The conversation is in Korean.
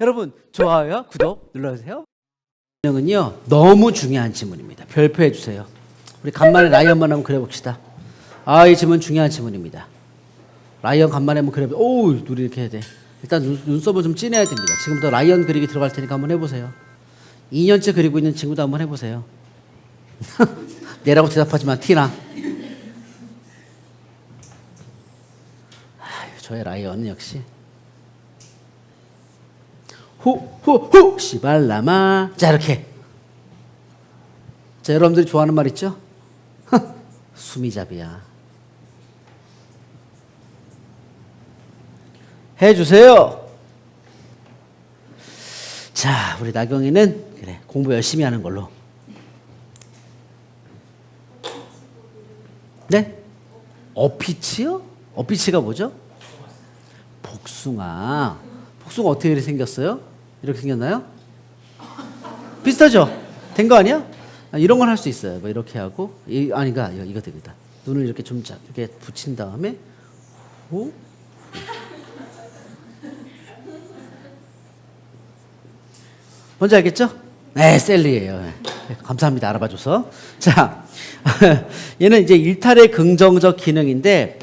여러분 좋아요, 구독 눌러주세요. 은요 너무 중요한 지문입니다. 별표해 주세요. 우리 간만에 라이언만 한번 그려봅시다. 아이 지문 중요한 지문입니다. 라이언 간만에 한번 그려보. 오 눈이 이렇게 해야 돼. 일단 눈, 눈썹을 좀 진해야 됩니다. 지금부터 라이언 그리기 들어갈 테니까 한번 해보세요. 2년째 그리고 있는 친구도 한번 해보세요. 내라고 대답하지만 티나. 아유, 저의 라이언은 역시 후후후 시발라마 자 이렇게 자 여러분들이 좋아하는 말 있죠? 수미잡이야 해주세요 자 우리 나경이는 그래 공부 열심히 하는 걸로 네? 어피치요? 어피치가 뭐죠? 복숭아. 복숭아 어떻게 생겼어요? 이렇게 생겼나요? 비슷하죠? 된 거 아니야? 아, 이런 건할수 있어요. 뭐 이렇게 하고 이 아니가 이거, 이거 되겠다. 눈을 이렇게 좀 자, 이렇게 붙인 다음에 호 뭔지 알겠죠? 네, 셀리예요. 네. 감사합니다. 알아봐줘서. 자, 얘는 이제 일탈의 긍정적 기능인데